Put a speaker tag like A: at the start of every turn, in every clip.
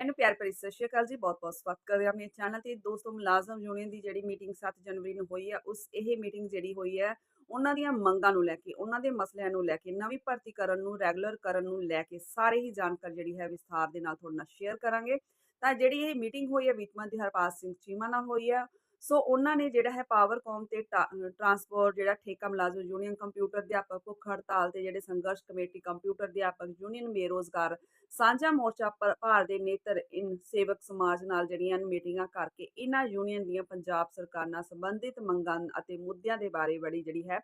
A: ਇਹਨੂੰ ਪਿਆਰ ਭਰੀ ਸਤਿ ਸ਼੍ਰੀ ਅਕਾਲ ਜੀ, ਬਹੁਤ ਬਹੁਤ ਸਵਾਗਤ ਕਰਦੇ ਹਾਂ ਆਪਣੇ ਚੈਨਲ ਤੇ। ਦੋਸਤੋ, ਮੁਲਾਜ਼ਮ ਯੂਨੀਅਨ ਦੀ ਜਿਹੜੀ ਮੀਟਿੰਗ 7 ਜਨਵਰੀ ਨੂੰ ਹੋਈ ਹੈ ਉਸ ਇਹ ਮੀਟਿੰਗ ਜਿਹੜੀ ਹੋਈ ਹੈ ਉਹਨਾਂ ਦੀਆਂ ਮੰਗਾਂ ਨੂੰ ਲੈ ਕੇ, ਉਹਨਾਂ ਦੇ ਮਸਲਿਆਂ ਨੂੰ ਲੈ ਕੇ, ਨਵੀਂ ਭਰਤੀ ਕਰਨ ਨੂੰ, ਰੈਗੂਲਰ ਕਰਨ ਨੂੰ ਲੈ ਕੇ ਸਾਰੇ ਹੀ ਜਾਣਕਾਰੀ ਜਿਹੜੀ ਹੈ ਵਿਸਥਾਰ ਦੇ ਨਾਲ ਤੁਹਾਡੇ ਨਾਲ ਸ਼ੇਅਰ ਕਰਾਂਗੇ। ਤਾਂ ਜਿਹੜੀ ਇਹ ਮੀਟਿੰਗ ਹੋਈ ਹੈ ਵਿੱਤ ਮੰਤਰੀ ਹਰਪਾਲ ਸਿੰਘ ਚੀਮਾ ਨਾਲ ਹੋਈ ਹੈ ਸੋ ਉਹਨਾਂ ਨੇ ਜਿਹੜਾ ਹੈ ਪਾਵਰਕੌਮ ਤੇ ਟਾ- ਟਰਾਂਸਪੋਰਟ ਜਿਹੜਾ ਠੇਕਾ ਮੁਲਾਜ਼ਮ ਯੂਨੀਅਨ ਕੰਪਿਊਟਰ ਅਧਿਆਪਕ, ਭੁੱਖ ਹੜਤਾਲ ਤੇ ਜਿਹੜੇ ਸੰਘਰਸ਼ ਕਮੇਟੀ ਕੰਪਿਊਟਰ ਅਧਿਆਪਕ ਯੂਨੀਅਨ ਬੇਰੋਜ਼ਗਾਰ, ਸਾਂਝਾ ਮੋਰਚਾ ਪਰ- ਭਾਰ ਦੇ ਨੇਤਰ ਇਨ ਸੇਵਕ ਸਮਾਜ ਨਾਲ ਜਿਹੜੀਆਂ ਮੀਟਿੰਗਾਂ ਕਰਕੇ ਇਹਨਾਂ ਯੂਨੀਅਨ ਦੀਆਂ ਪੰਜਾਬ ਸਰਕਾਰ ਨਾਲ ਸੰਬੰਧਿਤ ਮੰਗਾਂ ਅਤੇ ਮੁੱਦਿਆਂ ਦੇ ਬਾਰੇ ਬੜੀ ਜਿਹੜੀ ਹੈ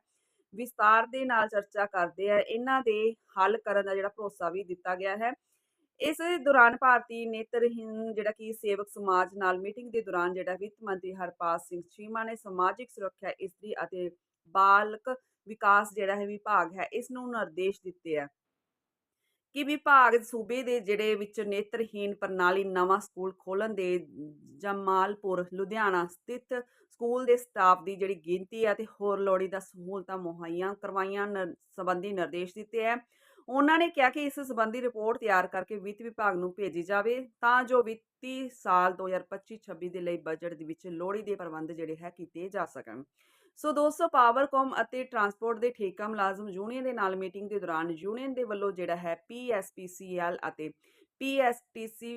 A: ਵਿਸਤਾਰ ਦੇ ਨਾਲ ਚਰਚਾ ਕਰਦੇ ਆ। ਇਹਨਾਂ ਦੇ ਹੱਲ ਕਰਨ ਦਾ ਜਿਹੜਾ ਭਰੋਸਾ ਵੀ ਦਿੱਤਾ ਗਿਆ ਹੈ। ਇਸ ਦੌਰਾਨ ਭਾਰਤੀ ਨੇਤਰਹੀਨ ਜਿਹੜਾ ਕਿ ਸੇਵਕ ਸਮਾਜ ਨਾਲ ਮੀਟਿੰਗ ਦੇ ਦੌਰਾਨ ਜਿਹੜਾ ਵਿੱਤ ਮੰਤਰੀ ਹਰਪਾਲ ਸਿੰਘ ਚੀਮਾ ਨੇ ਸਮਾਜਿਕ ਸੁਰੱਖਿਆ, ਇਸਤਰੀ ਅਤੇ ਬਾਲਕ ਵਿਕਾਸ ਜਿਹੜਾ ਹੈ ਵਿਭਾਗ ਹੈ, ਇਸ ਨੂੰ ਨਿਰਦੇਸ਼ ਦਿੱਤੇ ਆ ਕਿ ਵਿਭਾਗ ਸੂਬੇ ਦੇ ਜਿਹੜੇ ਵਿੱਚ ਨੇਤਰਹੀਨ ਪ੍ਰਣਾਲੀ ਨਵਾਂ ਸਕੂਲ ਖੋਲਣ ਦੇ ਜਮਾਲਪੁਰ, ਲੁਧਿਆਣਾ ਸਥਿਤ ਸਕੂਲ ਦੇ ਸਟਾਫ ਦੀ ਜਿਹੜੀ ਗਿਣਤੀ ਹੈ ਤੇ ਹੋਰ ਲੋੜੀਂਦਾ ਸਹੂਲਤਾਂ ਮੁਹੱਈਆ ਕਰਵਾਈਆਂ ਨ- ਸੰਬੰਧੀ ਨਿਰਦੇਸ਼ ਦਿੱਤੇ ਹੈ ਉਹਨਾਂ ਨੇ ਕਿਹਾ ਕਿ ਇਸ ਸੰਬੰਧੀ ਰਿਪੋਰਟ ਤਿਆਰ ਕਰਕੇ ਵਿੱਤ ਵਿਭਾਗ ਨੂੰ ਭੇਜੀ ਜਾਵੇ, ਤਾਂ ਜੋ ਵਿੱਤੀ ਸਾਲ 2025-26 ਦੇ ਲਈ ਬਜਟ ਦੇ ਵਿੱਚ ਲੋੜੀ ਦੇ ਪ੍ਰਬੰਧ ਜਿਹੜੇ ਹੈ ਕੀਤੇ ਜਾ ਸਕਣ। ਸੋ ਦੋਸਤੋ ਪਾਵਰਕੌਮ ਅਤੇ ਟਰਾਂਸਪੋਰਟ ਦੇ ਠੇਕਾ ਮੁਲਾਜ਼ਮ ਯੂਨੀਅਨ ਦੇ ਨਾਲ ਮੀਟਿੰਗ ਦੇ ਦੌਰਾਨ ਯੂਨੀਅਨ ਦੇ ਵੱਲੋਂ ਜਿਹੜਾ ਹੈ ਪੀਐਸਪੀਸੀਐਲ ਅਤੇ ਪੀਐਸਟੀਸੀ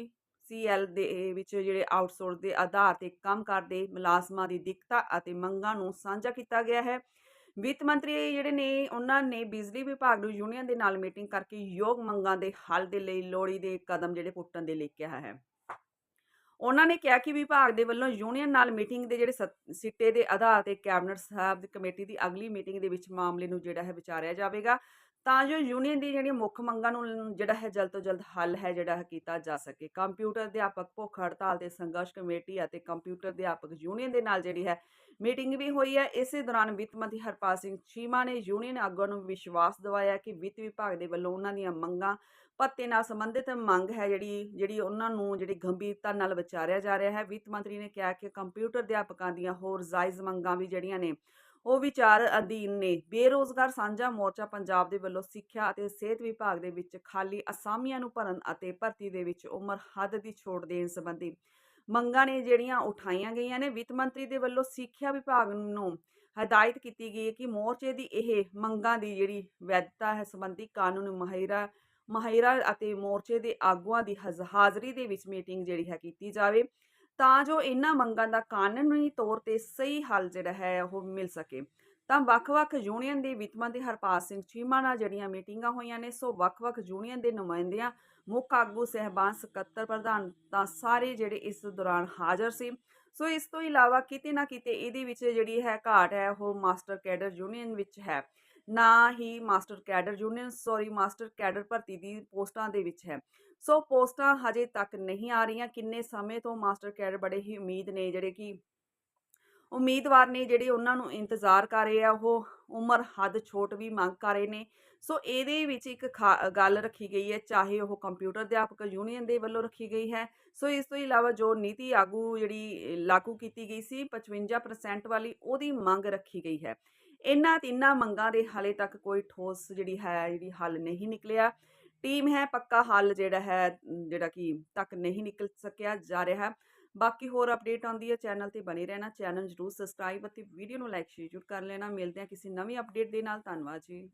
A: ਸੀਐਲ ਦੇ ਵਿੱਚ ਜਿਹੜੇ ਆਊਟਸੋਰਸ ਦੇ ਆਧਾਰ ਤੇ ਕੰਮ ਕਰਦੇ ਮੁਲਾਜ਼ਮਾਂ ਦੀ ਦਿੱਕਤਾਂ ਅਤੇ ਮੰਗਾਂ ਨੂੰ ਸਾਂਝਾ ਕੀਤਾ ਗਿਆ ਹੈ। ਵਿੱਤ ਮੰਤਰੀ ਜਿਹੜੇ ਨੇ, ਉਹਨਾਂ ਨੇ ਬਿਜਲੀ ਵਿਭਾਗ ਨੂੰ ਯੂਨੀਅਨ ਦੇ ਨਾਲ ਮੀਟਿੰਗ ਕਰਕੇ ਯੋਗ ਮੰਗਾਂ ਦੇ ਹੱਲ ਦੇ ਲਈ ਲੋੜੀ ਦੇ ਕਦਮ ਜਿਹੜੇ ਪੁੱਟਣ ਦੇ ਲਈ ਕਿਹਾ ਹੈ। ਉਹਨਾਂ ਨੇ ਕਿਹਾ ਕਿ ਵਿਭਾਗ ਦੇ ਵੱਲੋਂ ਯੂਨੀਅਨ ਨਾਲ ਮੀਟਿੰਗ ਦੇ ਜਿਹੜੇ ਸਤ- ਸਿੱਟੇ ਦੇ ਆਧਾਰ ਤੇ ਕੈਬਨਿਟ ਸਾਹਿਬ ਦੀ ਕਮੇਟੀ ਦੀ ਅਗਲੀ ਮੀਟਿੰਗ ਦੇ ਵਿੱਚ ਮਾਮਲੇ ਨੂੰ ਜਿਹੜਾ ਹੈ ਵਿਚਾਰਿਆ ਜਾਵੇਗਾ। ਤਾਂ ਜੋ ਯੂਨੀਅਨ ਦੀ ਜਿਹੜੀਆਂ ਮੁੱਖ ਮੰਗਾਂ ਨੂੰ ਜਿਹੜਾ ਹੈ ਜਲਦ ਤੋਂ ਜਲਦ ਹੱਲ ਹੈ, ਜਿਹੜਾ ਹੈ ਕੀਤਾ ਜਾ ਸਕੇ। ਕੰਪਿਊਟਰ ਅਧਿਆਪਕ, ਭੁੱਖ ਹੜਤਾਲ ਤੇ ਸੰਘਰਸ਼ ਕਮੇਟੀ ਅਤੇ ਕੰਪਿਊਟਰ ਅਧਿਆਪਕ ਯੂਨੀਅਨ ਦੇ ਨਾਲ ਜਿਹੜੀ ਹੈ ਮੀਟਿੰਗ ਵੀ ਹੋਈ ਹੈ। ਇਸੇ ਦੌਰਾਨ ਵਿੱਤ ਮੰਤਰੀ ਹਰਪਾਲ ਸਿੰਘ ਚੀਮਾ ਨੇ ਯੂਨੀਅਨ ਆਗੂਆਂ ਨੂੰ ਵਿਸ਼ਵਾਸ ਦਿਵਾਇਆ ਕਿ ਵਿੱਤ ਵਿਭਾਗ ਦੇ ਵੱਲੋਂ ਉਹਨਾਂ ਦੀਆਂ ਮੰਗਾਂ, ਭੱਤੇ ਨਾਲ ਸੰਬੰਧਿਤ ਮੰਗ ਹੈ ਜਿਹੜੀ ਜਿਹੜੀ ਉਹਨਾਂ ਨੂੰ ਜਿਹੜੀ ਗੰਭੀਰਤਾ ਨਾਲ ਵਿਚਾਰਿਆ ਜਾ ਰਿਹਾ ਹੈ। ਵਿੱਤ ਮੰਤਰੀ ਨੇ ਕਿਹਾ ਕਿ ਕੰਪਿਊਟਰ ਅਧਿਆਪਕਾਂ ਦੀਆਂ ਹੋਰ ਜਾਇਜ਼ ਮੰਗਾਂ ਵੀ ਜਿਹੜੀਆਂ ਨੇ ਉਹ ਵਿਚਾਰ ਅਧੀਨ ਨੇ। ਬੇਰੋਜ਼ਗਾਰ ਸਾਂਝਾ ਮੋਰਚਾ ਪੰਜਾਬ ਦੇ ਵੱਲੋਂ ਸਿੱਖਿਆ ਅਤੇ ਸਿਹਤ ਵਿਭਾਗ ਦੇ ਵਿੱਚ ਖਾਲੀ ਅਸਾਮੀਆਂ ਨੂੰ ਭਰਨ ਅਤੇ ਭਰਤੀ ਦੇ ਵਿੱਚ ਉਮਰ ਹੱਦ ਦੀ ਛੋਟ ਦੇਣ ਸੰਬੰਧੀ ਮੰਗਾਂ ਨੇ ਜਿਹੜੀਆਂ ਉਠਾਈਆਂ ਗਈਆਂ ਨੇ, ਵਿੱਤ ਮੰਤਰੀ ਦੇ ਵੱਲੋਂ ਸਿੱਖਿਆ ਵਿਭਾਗ ਨੂੰ ਹਦਾਇਤ ਕੀਤੀ ਗਈ ਹੈ ਕਿ ਮੋਰਚੇ ਦੀ ਇਹ ਮੰਗਾਂ ਦੀ ਜਿਹੜੀ ਵੈਧਤਾ ਹੈ ਸੰਬੰਧੀ ਕਾਨੂੰਨ ਮਾਹਿਰਾ ਮਾਹਿਰਾ ਅਤੇ ਮੋਰਚੇ ਦੇ ਆਗੂਆਂ ਦੀ ਹਜ਼- ਹਾਜ਼ਰੀ ਦੇ ਵਿੱਚ ਮੀਟਿੰਗ ਜਿਹੜੀ ਹੈ ਕੀਤੀ ਜਾਵੇ। ਤਾਂ ਜੋ ਇਹਨਾਂ ਮੰਗਾਂ ਦਾ ਕਾਨੂੰਨੀ ਤੌਰ ਤੇ ਸਹੀ ਹੱਲ ਜਿਹੜਾ ਹੈ ਉਹ ਮਿਲ ਸਕੇ। ਤਾਂ ਵੱਖ-ਵੱਖ ਯੂਨੀਅਨ ਦੇ ਵਿੱਤ ਮੰਤਰੀ ਹਰਪਾਲ ਸਿੰਘ ਚੀਮਾ ਨਾਲ ਜਿਹੜੀਆਂ ਮੀਟਿੰਗਾਂ ਹੋਈਆਂ ਨੇ, ਸੋ ਵੱਖ-ਵੱਖ ਯੂਨੀਅਨ ਦੇ ਨੁਮਾਇੰਦਿਆਂ, ਮੁੱਖ ਆਗੂ ਸਹਿਬਾਨ, ਸਕੱਤਰ ਪ੍ਰਧਾਨ ਤਾਂ ਸਾਰੇ ਜਿਹੜੇ ਇਸ ਦੌਰਾਨ ਹਾਜ਼ਰ ਸੀ। ਸੋ ਇਸ ਤੋਂ ਇਲਾਵਾ ਕਿਤੇ ਨਾ ਕਿਤੇ ਇਹਦੇ ਵਿੱਚ ਜਿਹੜੀ ਹੈ ਘਾਟ ਹੈ, ਉਹ ਮਾਸਟਰ ਕੈਡਰ ਯੂਨੀਅਨ ਵਿੱਚ ਹੈ। ਨਾ ਹੀ master cadre union, sorry, master cadre ਭਰਤੀ ਦੀ ਪੋਸਟਾਂ ਦੇ ਵਿੱਚ ਹੈ। ਸੋ ਪੋਸਟਾਂ ਹਜੇ ਤੱਕ ਨਹੀਂ ਆ ਰਹੀਆਂ। ਕਿੰਨੇ ਸਮੇਂ ਤੋਂ ਮਾਸਟਰ ਕੈਡਰ ਬੜੇ ਹੀ ਉਮੀਦ ਨੇ, ਜਿਹੜੇ ਕਿ ਉਮੀਦਵਾਰ ਨੇ, ਜਿਹੜੇ ਉਹਨਾਂ ਨੂੰ ਇੰਤਜ਼ਾਰ ਕਰ ਰਹੇ ਆ, ਉਹ ਉਮਰ ਹੱਦ ਛੋਟ ਵੀ ਮੰਗ ਕਰ ਰਹੇ ਨੇ। ਸੋ ਇਹਦੇ ਵਿੱਚ ਇੱਕ ਖਾ- ਗੱਲ ਰੱਖੀ ਗਈ ਹੈ, ਚਾਹੇ ਉਹ ਕੰਪਿਊਟਰ ਅਧਿਆਪਕ ਯੂਨੀਅਨ ਦੇ ਵੱਲੋਂ ਰੱਖੀ ਗਈ ਹੈ। ਸੋ ਇਸ ਤੋਂ ਇਲਾਵਾ ਜੋ ਨੀਤੀ ਆਗੂ ਜਿਹੜੀ ਲਾਗੂ ਕੀਤੀ ਗਈ ਸੀ 55% ਵਾਲੀ, ਉਹਦੀ ਮੰਗ ਰੱਖੀ ਗਈ ਹੈ। ਇਹਨਾਂ ਤਿੰਨਾਂ ਮੰਗਾਂ ਦੇ ਹਾਲੇ ਤੱਕ ਕੋਈ ਠੋਸ ਜਿਹੜੀ ਹੈ, ਜਿਹੜੀ ਹੱਲ ਨਹੀਂ ਨਿਕਲਿਆ। ਟੀਮ ਹੈ, ਪੱਕਾ ਹੱਲ ਜਿਹੜਾ ਹੈ ਜਿਹੜਾ ਕਿ ਤੱਕ ਨਹੀਂ ਨਿਕਲ ਸਕਿਆ ਜਾ ਰਿਹਾ। ਹੈ ਬਾਕੀ ਹੋਰ ਅਪਡੇਟ ਆਉਂਦੀ ਹੈ ਚੈਨਲ ਤੇ ਬਣੇ ਰਹਿਣਾ। ਚੈਨਲ ਜਰੂਰ ਸਬਸਕ੍ਰਾਈਬ ਅਤੇ ਵੀਡੀਓ ਨੂੰ ਲਾਈਕ ਸ਼ੇਅਰ ਜ਼ਰੂਰ ਕਰ ਲੈਣਾ। ਮਿਲਦੇ ਹਾਂ ਕਿਸੇ ਨਵੀਂ ਅਪਡੇਟ ਦੇ ਨਾਲ। ਧੰਨਵਾਦ ਜੀ।